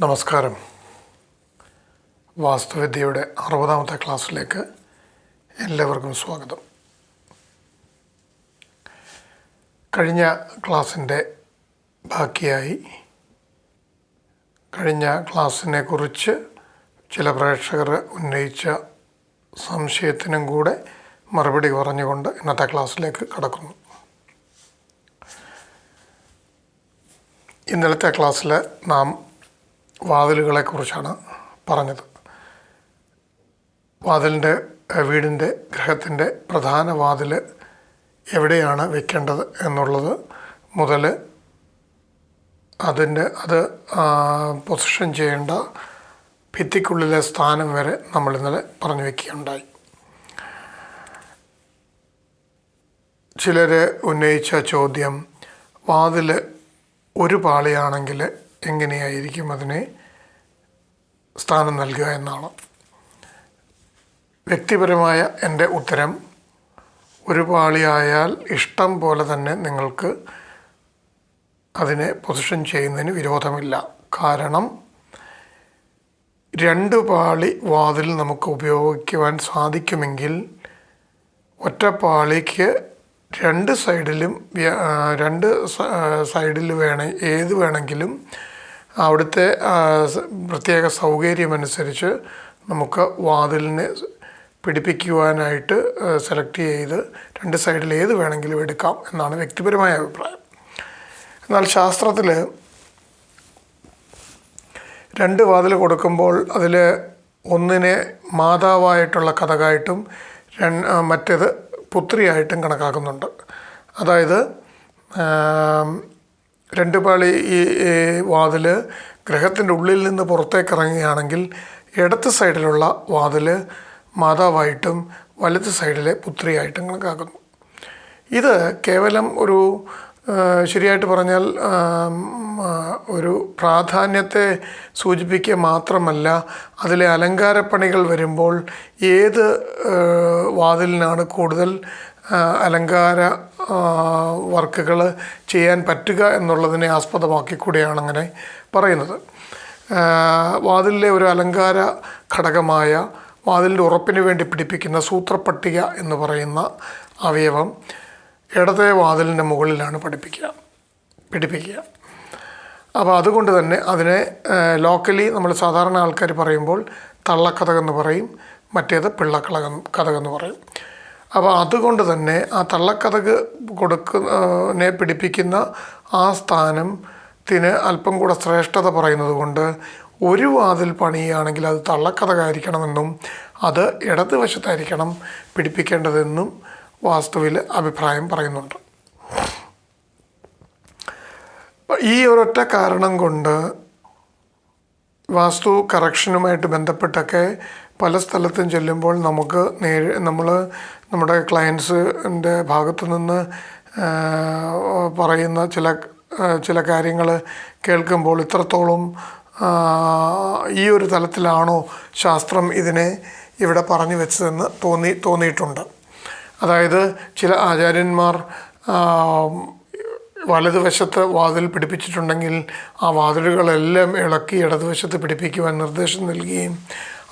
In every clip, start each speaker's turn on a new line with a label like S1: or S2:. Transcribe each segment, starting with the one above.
S1: നമസ്കാരം. വാസ്തുവിദ്യയുടെ അറുപതാമത്തെ ക്ലാസ്സിലേക്ക് എല്ലാവർക്കും സ്വാഗതം. കഴിഞ്ഞ ക്ലാസ്സിന്റെ ബാക്കിയായി കഴിഞ്ഞ ക്ലാസ്സിനെ കുറിച്ച് ചില പ്രേക്ഷകർ ഉന്നയിച്ച സംശയത്തിനും കൂടെ മറുപടി പറഞ്ഞുകൊണ്ട് ഇന്നത്തെ ക്ലാസ്സിലേക്ക് കടക്കുന്നു. ഇന്നലത്തെ ക്ലാസ്സിൽ നാം വാതിലുകളെക്കുറിച്ചാണ് പറഞ്ഞത്. വാതിലിന്റെ വീടിന്റെ ഗ്രഹത്തിന്റെ പ്രധാന വാതിൽ എവിടെയാണ് വെക്കേണ്ടത് എന്നുള്ളത് മുതൽ അതിന്റെ അത് പൊസിഷൻ ചെയ്യേണ്ട ഭിത്തിക്കുള്ളിലെ സ്ഥാനം വരെ നമ്മൾ ഇന്നലെ പറഞ്ഞു വയ്ക്കുകയുണ്ടായി ചിലർ ഉന്നയിച്ച ചോദ്യം വാതിൽ ഒരു പാളിയാണെങ്കിൽ എങ്ങനെയായിരിക്കും അതിനെ സ്ഥാനം നൽകുക എന്നാണ്. വ്യക്തിപരമായ എന്റെ ഉത്തരം ഒരു പാളിയായാൽ ഇഷ്ടം പോലെ തന്നെ നിങ്ങൾക്ക് അതിനെ പൊസിഷൻ ചെയ്യുന്നതിന് വിരോധമില്ല. കാരണം രണ്ട് പാളി വാതിൽ നമുക്ക് ഉപയോഗിക്കുവാൻ സാധിക്കുമെങ്കിൽ ഒറ്റ പാളിക്ക് രണ്ട് സൈഡിലും രണ്ട് സൈഡിൽ വേണേ ഏത് വേണമെങ്കിലും അവിടുത്തെ പ്രത്യേക സൗകര്യമനുസരിച്ച് നമുക്ക് വാതിലിനെ പിടിപ്പിക്കുവാനായിട്ട് സെലക്ട് ചെയ്ത് രണ്ട് സൈഡിൽ ഏത് വേണമെങ്കിലും എടുക്കാം എന്നാണ് വ്യക്തിപരമായ അഭിപ്രായം. എന്നാൽ ശാസ്ത്രത്തിൽ രണ്ട് വാതിൽ കൊടുക്കുമ്പോൾ അതിൽ ഒന്നിനെ മാതാവായിട്ടുള്ള കഥകായിട്ടും മറ്റേത് പുത്രിയായിട്ടും കണക്കാക്കുന്നുണ്ട്. അതായത് രണ്ട് പാളി ഈ വാതിൽ ഗ്രഹത്തിന്റെ ഉള്ളിൽ നിന്ന് പുറത്തേക്ക് ഇറങ്ങുകയാണെങ്കിൽ ഇടത്ത് സൈഡിലുള്ള വാതിൽ മാതാവായിട്ടും വലത്ത് സൈഡിലെ പുത്രിയായിട്ടും കണക്കാക്കുന്നു. ഇത് കേവലം ഒരു ശരിയായിട്ട് പറഞ്ഞാൽ ഒരു പ്രാധാന്യത്തെ സൂചിപ്പിക്കുക മാത്രമല്ല അതിലെ അലങ്കാരപ്പണികൾ വരുമ്പോൾ ഏത് വാതിലിനാണ് കൂടുതൽ അലങ്കാര വർക്കുകൾ ചെയ്യാൻ പറ്റുക എന്നുള്ളതിനെ ആസ്പദമാക്കി കൂടിയാണ് അങ്ങനെ പറയുന്നത്. വാതിലിലെ ഒരു അലങ്കാര ഘടകമായ വാതിലിന്റെ ഉറപ്പിന് വേണ്ടി പിടിപ്പിക്കുന്ന സൂത്രപ്പട്ടിക എന്ന് പറയുന്ന അവയവം ഇടത്തെ വാതിലിന്റെ മുകളിലാണ് പഠിപ്പിക്കുക പിടിപ്പിക്കുക. അപ്പോൾ അതുകൊണ്ട് തന്നെ അതിനെ ലോക്കലി നമ്മൾ സാധാരണ ആൾക്കാർ പറയുമ്പോൾ തള്ളക്കഥകെന്ന് പറയും മറ്റേത് പിള്ളക്കഥക കഥകെന്ന് പറയും. അപ്പോൾ അതുകൊണ്ട് തന്നെ ആ തള്ളക്കഥക് കൊടുക്കുന്നതിനെ പിടിപ്പിക്കുന്ന ആ സ്ഥാനത്തിന് അല്പം കൂടെ ശ്രേഷ്ഠത പറയുന്നത് കൊണ്ട് ഒരു വാതിൽ പണിയുകയാണെങ്കിൽ അത് തള്ളക്കഥകായിരിക്കണമെന്നും അത് ഇടതുവശത്തായിരിക്കണം പിടിപ്പിക്കേണ്ടതെന്നും വാസ്തുവിൽ അഭിപ്രായം പറയുന്നുണ്ട്. ഈ ഒരൊറ്റ കാരണം കൊണ്ട് വാസ്തു കറക്ഷനുമായിട്ട് ബന്ധപ്പെട്ടൊക്കെ പല സ്ഥലത്തും ചെല്ലുമ്പോൾ നമുക്ക് നേരി നമ്മൾ നമ്മുടെ ക്ലയൻസിന്റെ ഭാഗത്തു നിന്ന് പറയുന്ന ചില ചില കാര്യങ്ങൾ കേൾക്കുമ്പോൾ ഇത്രത്തോളം ഈ ഒരു തലത്തിലാണോ ശാസ്ത്രം ഇതിനെ ഇവിടെ പറഞ്ഞു വെച്ചതെന്ന് തോന്നി തോന്നിയിട്ടുണ്ട്. അതായത് ചില ആചാര്യന്മാർ വലതുവശത്ത് വാതിൽ പിടിപ്പിച്ചിട്ടുണ്ടെങ്കിൽ ആ വാതിലുകളെല്ലാം ഇളക്കി ഇടതുവശത്ത് പിടിപ്പിക്കുവാൻ നിർദ്ദേശം നൽകുകയും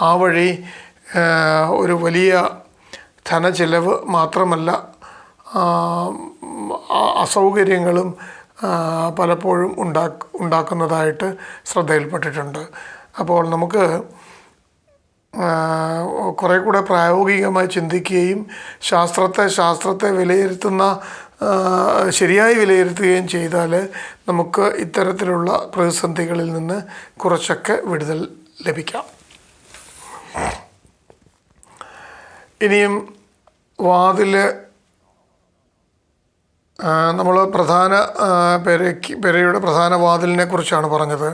S1: ആ വഴി ഒരു വലിയ ധനചെലവ് മാത്രമല്ല അസൗകര്യങ്ങളും പലപ്പോഴും ഉണ്ടാ ഉണ്ടാക്കുന്നതായിട്ട് ശ്രദ്ധയിൽപ്പെട്ടിട്ടുണ്ട്. അപ്പോൾ നമുക്ക് കുറേ കൂടെ പ്രായോഗികമായി ചിന്തിക്കുകയും ശാസ്ത്രത്തെ ശാസ്ത്രത്തെ വിലയിരുത്തുന്ന ശരിയായി വിലയിരുത്തുകയും ചെയ്താൽ നമുക്ക് ഇത്തരത്തിലുള്ള പ്രതിസന്ധികളിൽ നിന്ന് കുറച്ചൊക്കെ വിടുതൽ ലഭിക്കാം. ഇനിയും വാതിൽ നമ്മൾ പ്രധാന പെരയ്ക്ക് പെരയുടെ പ്രധാന വാതിലിനെ കുറിച്ചാണ് പറഞ്ഞത്.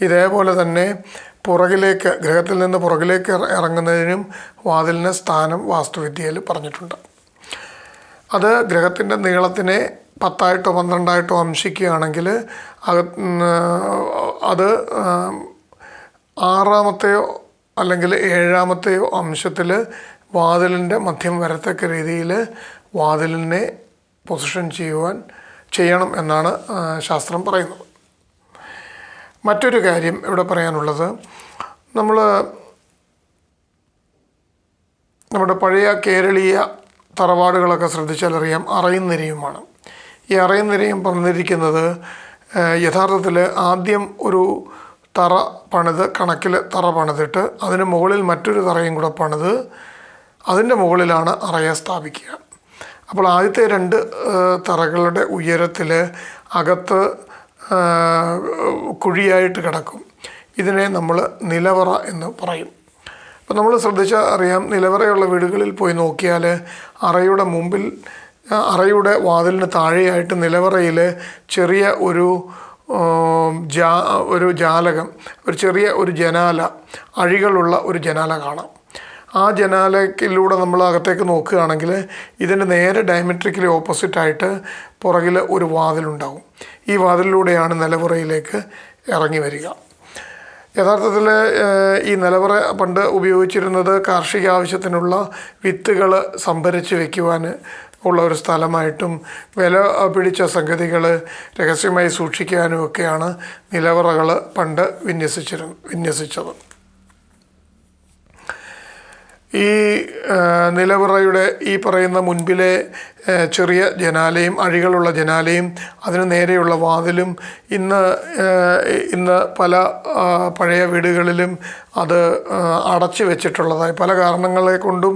S1: ഇതേപോലെ തന്നെ പുറകിലേക്ക് ഗ്രഹത്തിൽ നിന്ന് പുറകിലേക്ക് ഇറ- ഇറങ്ങുന്നതിനും വാതിലിന് സ്ഥാനം വാസ്തുവിദ്യയിൽ പറഞ്ഞിട്ടുണ്ട്. അത് ഗ്രഹത്തിന്റെ നീളത്തിനെ പത്തായിട്ടോ പന്ത്രണ്ടായിട്ടോ അംശിക്കുകയാണെങ്കിൽ അക അത് ആറാമത്തെയോ അല്ലെങ്കിൽ ഏഴാമത്തെയോ അംശത്തിൽ വാതിലിന്റെ മധ്യം വരത്തക്ക രീതിയിൽ വാതിലിനെ പൊസിഷൻ ചെയ്യുവാൻ ചെയ്യണം എന്നാണ് ശാസ്ത്രം പറയുന്നത്. മറ്റൊരു കാര്യം ഇവിടെ പറയാനുള്ളത് നമ്മൾ നമ്മുടെ പഴയ കേരളീയ തറവാടുകളൊക്കെ ശ്രദ്ധിച്ചാൽ അറിയാം അറയും നിരയുമാണ് ഈ അറയുന്നിരയും പറഞ്ഞിരിക്കുന്നത് യഥാർത്ഥത്തിൽ ആദ്യം ഒരു തറ പണിത് കണക്കിൽ തറ പണിതിട്ട് അതിന് മുകളിൽ മറ്റൊരു തറയും കൂടെ പണിത് അതിന്റെ മുകളിലാണ് അറയെ സ്ഥാപിക്കുക. അപ്പോൾ ആദ്യത്തെ രണ്ട് തറകളുടെ ഉയരത്തിൽ അകത്ത് കുഴിയായിട്ട് കിടക്കും. ഇതിനെ നമ്മൾ നിലവറ എന്ന് പറയും. അപ്പോൾ നമ്മൾ ശ്രദ്ധിച്ചാൽ അറിയാം നിലവറയുള്ള വീടുകളിൽ പോയി നോക്കിയാൽ അറയുടെ മുമ്പിൽ അറയുടെ വാതിലിന് താഴെയായിട്ട് നിലവറയിൽ ചെറിയ ഒരു ജാ ഒരു ജാലകം ഒരു ചെറിയ ഒരു ജനാല അഴികളുള്ള ഒരു ജനാല കാണാം. ആ ജനാലയ്ക്കിലൂടെ നമ്മൾ അകത്തേക്ക് നോക്കുകയാണെങ്കിൽ ഇതിന്റെ നേരെ ഡയമെട്രിക്കലി ഓപ്പോസിറ്റായിട്ട് പുറകിൽ ഒരു വാതിലുണ്ടാവും. ഈ വാതിലിലൂടെയാണ് നിലവറയിലേക്ക് ഇറങ്ങി വരിക. യഥാർത്ഥത്തിൽ ഈ നിലവറ പണ്ട് ഉപയോഗിച്ചിരുന്നത് കാർഷിക ആവശ്യത്തിനുള്ള വിത്തുകൾ സംഭരിച്ച് വയ്ക്കുവാൻ ഉള്ള ഒരു സ്ഥലമായിട്ടും വില പിടിച്ച സംഗതികൾ രഹസ്യമായി സൂക്ഷിക്കാനുമൊക്കെയാണ് നിലവറകൾ പണ്ട് വിന്യസിച്ചിരുന്നു വിന്യസിച്ചത്. ഈ നിലവറയുടെ ഈ പറയുന്ന മുൻപിലെ ചെറിയ ജനാലയും അഴികളുള്ള ജനാലയും അതിന് നേരെയുള്ള വാതിലും ഇന്ന് ഇന്ന് പല പഴയ വീടുകളിലും അത് അടച്ചു വെച്ചിട്ടുള്ളതായി. പല കാരണങ്ങളെ കൊണ്ടും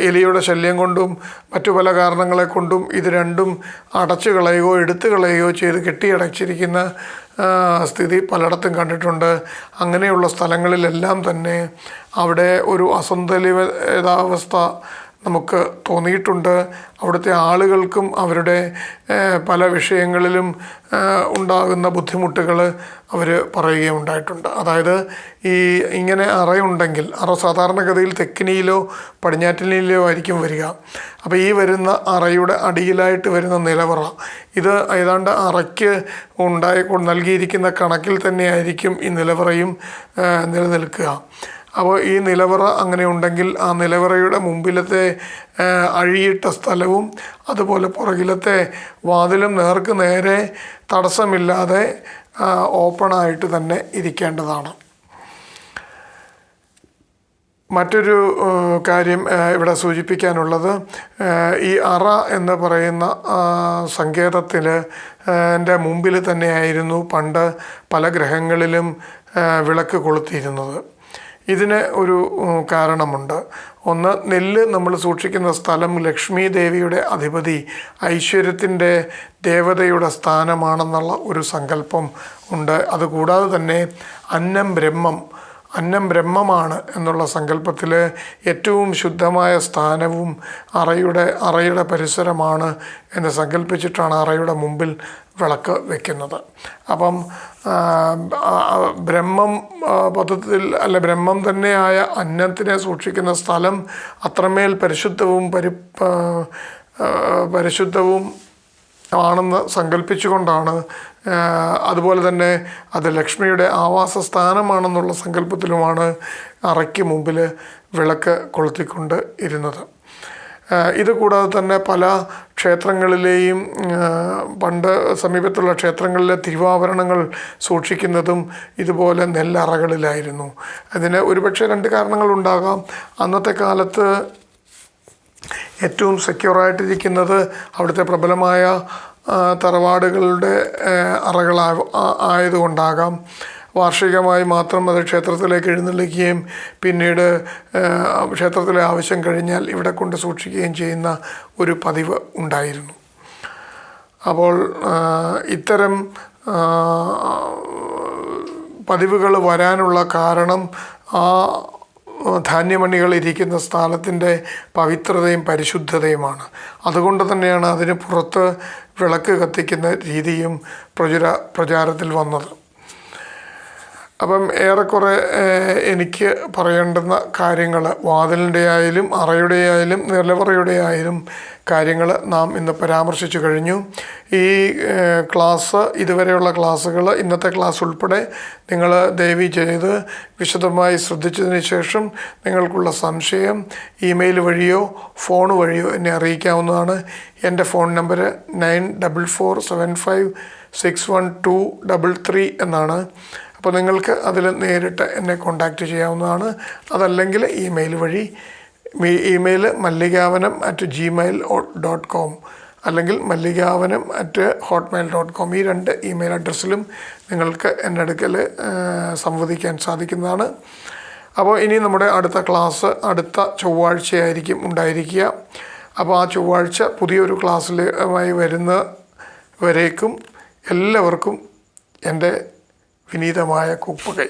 S1: എലിയുടെ ശല്യം കൊണ്ടും മറ്റു പല കാരണങ്ങളെ കൊണ്ടും ഇത് രണ്ടും അടച്ചു കളയുകയോ എടുത്തു കളയുകയോ ചെയ്ത് കെട്ടിയടച്ചിരിക്കുന്ന സ്ഥിതി പലയിടത്തും കണ്ടിട്ടുണ്ട്. അങ്ങനെയുള്ള സ്ഥലങ്ങളിലെല്ലാം തന്നെ അവിടെ ഒരു അസന്തുലിതാവസ്ഥ നമുക്ക് തോന്നിയിട്ടുണ്ട്. അവിടുത്തെ ആളുകൾക്കും അവരുടെ പല വിഷയങ്ങളിലും ഉണ്ടാകുന്ന ബുദ്ധിമുട്ടുകൾ അവർ പറയുകയുണ്ടായിട്ടുണ്ട്. അതായത് ഈ ഇങ്ങനെ അറയുണ്ടെങ്കിൽ അറ സാധാരണഗതിയിൽ തെക്കിനിയിലോ പടിഞ്ഞാറ്റിനിയിലോ ആയിരിക്കും വരിക. അപ്പോൾ ഈ വരുന്ന അറയുടെ അടിയിലായിട്ട് വരുന്ന നിലവറ ഇത് ഏതാണ്ട് അറയ്ക്ക് ഉണ്ടായി നൽകിയിരിക്കുന്ന കണക്കിൽ തന്നെയായിരിക്കും ഈ നിലവറയും നിലനിൽക്കുക. അപ്പോൾ ഈ നിലവറ അങ്ങനെ ഉണ്ടെങ്കിൽ ആ നിലവറയുടെ മുമ്പിലത്തെ അഴിയിട്ട സ്ഥലവും അതുപോലെ പുറകിലത്തെ വാതിലും നേർക്ക് നേരെ തടസ്സമില്ലാതെ ഓപ്പണായിട്ട് തന്നെ ഇരിക്കേണ്ടതാണ്. മറ്റൊരു കാര്യം ഇവിടെ സൂചിപ്പിക്കാനുള്ളത് ഈ അറ എന്ന് പറയുന്ന സങ്കേതത്തിൽ എന്റെ മുമ്പിൽ തന്നെയായിരുന്നു പണ്ട് പല ഗ്രഹങ്ങളിലും വിളക്ക് കൊളുത്തിയിരുന്നത്. ഇതിന് ഒരു കാരണമുണ്ട്. ഒന്ന് നെല്ല് നമ്മൾ സൂക്ഷിക്കുന്ന സ്ഥലം ലക്ഷ്മി ദേവിയുടെ അധിപതി ഐശ്വര്യത്തിന്റെ ദേവതയുടെ സ്ഥാനമാണെന്നുള്ള ഒരു സങ്കല്പം ഉണ്ട്. അതുകൂടാതെ തന്നെ അന്നം ബ്രഹ്മം അന്നം ബ്രഹ്മമാണ് എന്നുള്ള സങ്കല്പത്തിൽ ഏറ്റവും ശുദ്ധമായ സ്ഥാനവും അറയുടെ അറയുടെ പരിസരമാണ് എന്ന് സങ്കല്പിച്ചിട്ടാണ് അറയുടെ മുമ്പിൽ വിളക്ക് വെക്കുന്നത്. അപ്പം ബ്രഹ്മം പദത്തിൽ അല്ല ബ്രഹ്മം തന്നെയായ അന്നത്തിനെ സൂക്ഷിക്കുന്ന സ്ഥലം അത്രമേൽ പരിശുദ്ധവും പരി പരിശുദ്ധവും ആണെന്ന് സങ്കല്പിച്ചുകൊണ്ടാണ് അതുപോലെ തന്നെ അത് ലക്ഷ്മിയുടെ ആവാസ സ്ഥാനമാണെന്നുള്ള സങ്കല്പത്തിലുമാണ് അറയ്ക്ക് മുമ്പിൽ വിളക്ക് കൊളുത്തിക്കൊണ്ട് ഇരുന്നത്. ഇതുകൂടാതെ കൂടാതെ തന്നെ പല ക്ഷേത്രങ്ങളിലെയും പണ്ട് സമീപത്തുള്ള ക്ഷേത്രങ്ങളിലെ തിരുവാഭരണങ്ങൾ സൂക്ഷിക്കുന്നതും ഇതുപോലെ നെല്ലറകളിലായിരുന്നു. അതിന് ഒരുപക്ഷെ രണ്ട് കാരണങ്ങളുണ്ടാകാം. അന്നത്തെ കാലത്ത് ഏറ്റവും സെക്യൂറായിട്ടിരിക്കുന്നത് അവിടുത്തെ പ്രബലമായ തറവാടുകളുടെ അറകൾ ആയതുകൊണ്ടാകാം. വാർഷികമായി മാത്രം അത് ക്ഷേത്രത്തിലേക്ക് എഴുന്നള്ളിക്കുകയും പിന്നീട് ക്ഷേത്രത്തിലെ ആവശ്യം കഴിഞ്ഞാൽ ഇവിടെ കൊണ്ട് സൂക്ഷിക്കുകയും ചെയ്യുന്ന ഒരു പതിവ് ഉണ്ടായിരുന്നു. അപ്പോൾ ഇത്തരം പതിവുകൾ വരാനുള്ള കാരണം ആ ധാന്യമണികൾ ഇരിക്കുന്ന സ്ഥാനത്തിന്റെ പവിത്രതയും പരിശുദ്ധതയുമാണ്. അതുകൊണ്ട് തന്നെയാണ് അതിന് പുറത്ത് വിളക്ക് കത്തിക്കുന്ന രീതിയും പ്രചുര പ്രചാരത്തിൽ വന്നത്. അപ്പം ഏറെക്കുറെ എനിക്ക് പറയേണ്ടുന്ന കാര്യങ്ങൾ വാതിലിന്റെ ആയാലും അറയുടെ ആയാലും നിലവറയുടെ ആയാലും കാര്യങ്ങൾ നാം ഇന്ന് പരാമർശിച്ചു കഴിഞ്ഞു. ഈ ക്ലാസ് ഇതുവരെയുള്ള ക്ലാസ്സുകൾ ഇന്നത്തെ ക്ലാസ് ഉൾപ്പെടെ നിങ്ങൾ ദയവി ചെയ്ത് വിശദമായി ശ്രദ്ധിച്ചതിന് ശേഷം നിങ്ങൾക്കുള്ള സംശയം ഇമെയിൽ വഴിയോ ഫോൺ വഴിയോ എന്നെ അറിയിക്കാവുന്നതാണ്. എന്റെ phone number nine double four seven five six one two double three എന്നാണ്. അപ്പോൾ നിങ്ങൾക്ക് അതിൽ നേരിട്ട് എന്നെ കോൺടാക്റ്റ് ചെയ്യാവുന്നതാണ്. അതല്ലെങ്കിൽ ഇമെയിൽ വഴി email Mallikavanam at gmail dot com അല്ലെങ്കിൽ Mallikavanam at hotmail dot com ഈ രണ്ട് ഇമെയിൽ അഡ്രസ്സിലും നിങ്ങൾക്ക് എന്റെ അടുക്കൽ സംവദിക്കാൻ സാധിക്കുന്നതാണ്. അപ്പോൾ ഇനി നമ്മുടെ അടുത്ത ക്ലാസ് അടുത്ത ചൊവ്വാഴ്ചയായിരിക്കും ഉണ്ടായിരിക്കുക. അപ്പോൾ ആ ചൊവ്വാഴ്ച പുതിയൊരു ക്ലാസ്സിലുമായി വരുന്ന വരേക്കും എല്ലാവർക്കും എന്റെ വിനീതമായ കൂപ്പുകൈ